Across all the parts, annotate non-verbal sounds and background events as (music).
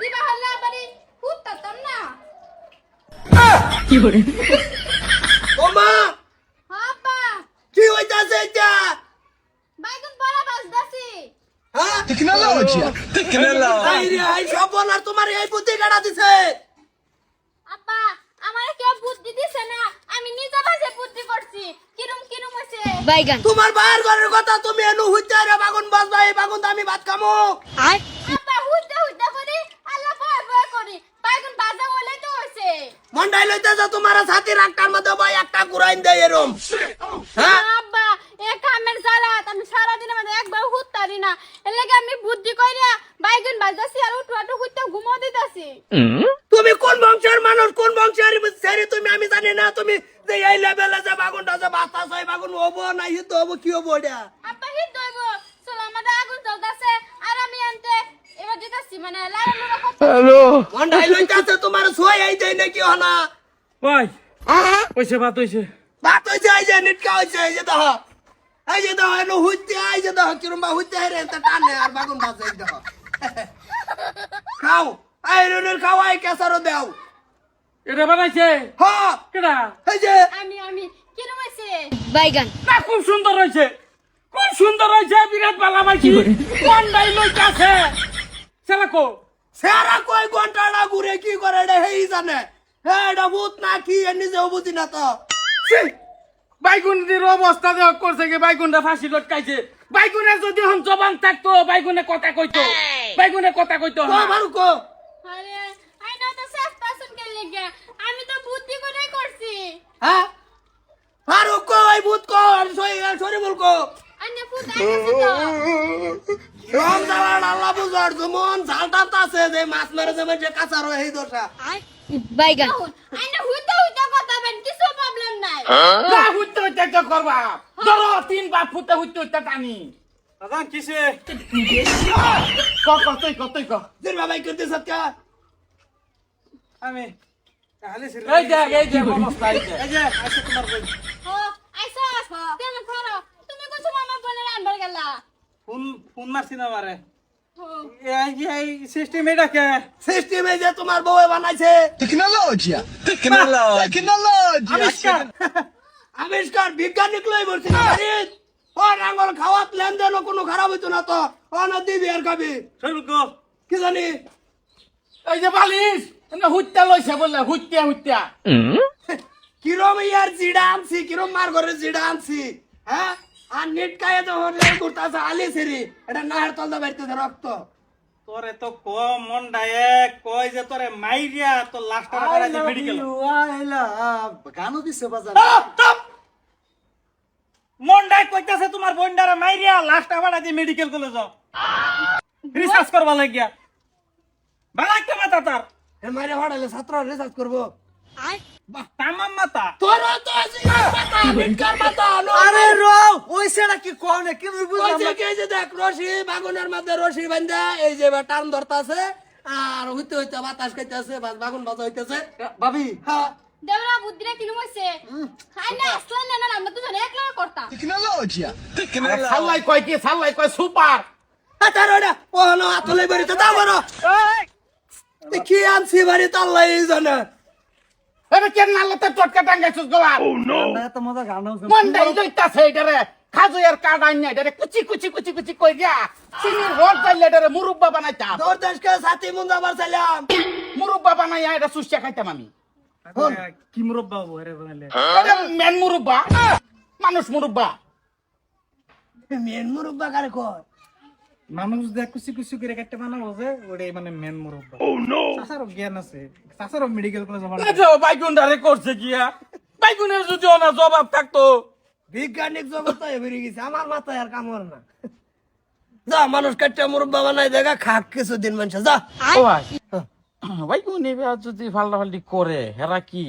দিবা হল্লা বাড়ি তোমার বুদ্ধি দিছে? না আমি নিজে বাজে বুদ্ধি করছি। কিরম কিরম হইছে? বাইগান। তোমার বাইর ঘরের কথা তুমি এনু হইতে রে বাগুন বাজবা এই বাগুন আমি ভাত খামো। আয়। মন্ডাই লইতেছে তোমার ছাতির একটার মধ্যে ভাই একটা কুরাইন দেয় এরম। হ্যাঁ? আব্বা এ কামের জ্বালাত আমি সারাদিনের মধ্যে একবার হুত্তারি না। এর লাগে আমি বুদ্ধি কইরা বাইগুন বাজদাছি আর উঠু আটু হুইতে ঘুমো দিতাছি। তুমি কোন বংশের মানুষ কোন বংশের ছেড়ে তুমি আমি জানি না তুমি যে এই লেভেলে যে বাগুনটা যে বাতাস হয় বাগুন হব না হিত হব কি হব এটা আব্বা হিট দইব চলো আমাদের আগুন জ্বলতাছে আর আমি আনতে মানে মন্ডাই লইতেছে তোমার নাকি হনা হইছে। এই যে নিটকা এই যে এই যে দেহ এনু হইতে এই যে দেহ কিরম বা হইতে রে তা টানে আর বাগুন বাজে এই দেহ। খাও। রুনের দেও। এটা বানাইছে? হ্যাঁ কেডা? এই যে। আমি আমি কিরম হইছে? বাইগান। না খুব সুন্দর হয়েছে খুব সুন্দর হয়েছে বিরাট বালা মাইছি। সেলা কো? সেরা কই ঘন্টাটা ঘুরে কি করে? রে হেই জানে। হে এটা ভূত না কি? এ নিজেও বুঝি না তো। বাইগুনের অবস্থা দেখ করছে কি বাইগুনটা ফাঁসি লটকাইছে। বাইগুনের যদি হন জবান থাকতো বাইগুনে কথা কইতো। বাইগুনে কথা কইতো কো ভালো কো। আরে আই না তো শেষ পাসন কে লেগে আমি তো বুদ্ধি করে করছি। হ্যাঁ ফারুক কো এই ভূত কো আর সই সরি বল কো। আন্নে ফুট আইছে তো। (laughs) রং জ্বালান আল্লাহ বুঝার মন ঝালটা আছে যে মাছ মেরে যাবে যে কাঁচার হয় এই দোষা বাইগান আইনে হুইতে হুইতে কথা বেন কিছু প্রবলেম নাই। না হুইতে হুইতে তো করবা। ধরো তিন বাপ ফুটে হুইতে হুইতে টানি। দাদা কিসে? ক ক তুই ক তুই ক দিন বাবাই করতে সৎকা আমি এই দেখ এই দেখ অবস্থা এই দেখ। এই যে আছে তোমার বই। ও আইছাস তেন করো তুমি কইছো মামা বলে আনবার গেলা ফোন ফোন মারে সিস্টেম যে তোমার বউ বানাইছে! আবিষ্কার আবিষ্কার বিজ্ঞানিক লই বলছি না বাড়িত ও রাঙ্গল খাওয়াত লেনদেন কোনো খারাপ হইতো না তো ও না দিবি আর খাবি। কি। জানি? এই যে বালিশ। এনে হুইত্যা লইছে বললে হুইত্যা হুইত্যা কিরম ইয়ার জিডা আনছি কিরম মার ঘরে জিডা আনছি হ্যাঁ আর নেট কায়ে তো হলে করতাছে আলি সেরি এটা নাহের তলদা বাড়িতে রক্ত। তোরে তো কম মন ডায়েক কই যে তোরে মাইরিয়া তো লাস্ট টাকা আছে মেডিকেল গানও দিছে বাজার। মন ডায়েক কইতাছে তোমার বন্ডারে মাইরিয়া লাস্ট টাকা আছে মেডিকেল কলেজ রিসার্চ করবা লাগিয়া। বালাক তো মাথা তার? এ মারে হড়ালে ছাত্র রিসার্চ করব। তামাম তোর তো আরে ওই সেটা কি কোনে কি বুঝলাম কইছে কি এই যে দেখ রশি বাগুনের মধ্যে রশি বান্ধা এই যে টান ধরতাছে আর হইতে হইতে বাতাস খাইতেছে বাগুন বাজা হইতেছে। ভাবি। হ্যাঁ। দেবরা বুদ্ধিরা কিরম হইছে? আইনে আসলে না না আমরা তো জানি একলা করতাম Tecnologia! Tecnologia! সাল্লাই কয় কি সাল্লাই কয় সুপার। ওহনো আতলে বড় কি আনছি বাড়িতে আল্লাহ জানে। এবে কেন নালতে টটকা টাঙ্গাইছিস গোলা এত মজা গান ডাই লইতাছে এটারে। খাজু এর কার্ড আইন এটারে কুচি কুচি কুচি কুচি কই দিয়া চিনির রড চাইলে এটারে মুরব্বা বানাইতা। তোর দেশকে সাথী মুন্দাবার চাইলাম মুরব্বা বানাইয়া এটা সুস্যা খাইতাম আমি। কি মুরব্বা হব রে বানাইলে? এটা মেন মুরব্বা। মানুষ মুরব্বা। মেন মুরব্বা কারে কয়? মানুষ দেখ কুচি কুচি করে কাটতে বানাবো যে ওটাই মানে মেন মুরব্বা। ও নো চাচারও জ্ঞান আছে। চাচারও মেডিকেল কলেজ আমার এটা করছে গিয়া। বাইগুনের যদি না জবাব থাকতো। বিজ্ঞানিক বেরে গেছে আমার মাথায় আর কামড় না। যা মানুষ কাটটা মুরব্বা বানাই দেখা খাক কিছুদিন মানুষ যা। ও ভাই। বাইগুন এবার যদি ফাল্টা ফাল্টি করে হেরা কি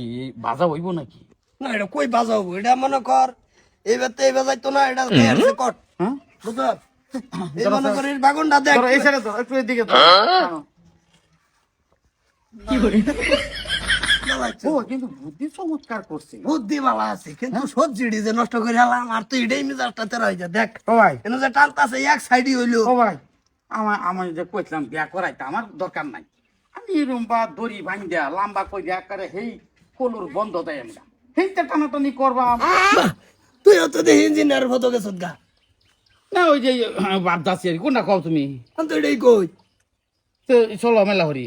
বাজা হইব নাকি? না এটা কই বাজাবো এটা মনে কর এবার তো এই বাজাইতো না এটা কট হ্যাঁ বুঝছ এই করিস বাগুনটা দেখ। এই সাইডে ধরো একটু এদিকে ধরো। জ্বালাইছে। ও কিন্তু বুদ্ধি চমৎকার করছে। বুদ্ধি বালা আছে কিন্তু সবজি যে নষ্ট করে হলাম আর তো এটাই মিজাজটা তেরা হয়ে যায় দেখ। ও ভাই। যে টানতাছে এক সাইডই হইল। আমার যে বিয়া করাইতে আমার দরকার নাই। আমি এরকম বা দড়ি ভাঙ দেয়া লম্বা কই দেয়া করে হেই কোন বন্ধ দেয় আমরা। সেইটা টানাটানি করবা। বাহ, তুই অত দেখি ইঞ্জিনিয়ার হতো গেছত গা। না ওই যে বাপ দাসি আর কোনটা কও তুমি? আমি তো এটাই কই। তো চলো মেলা হরি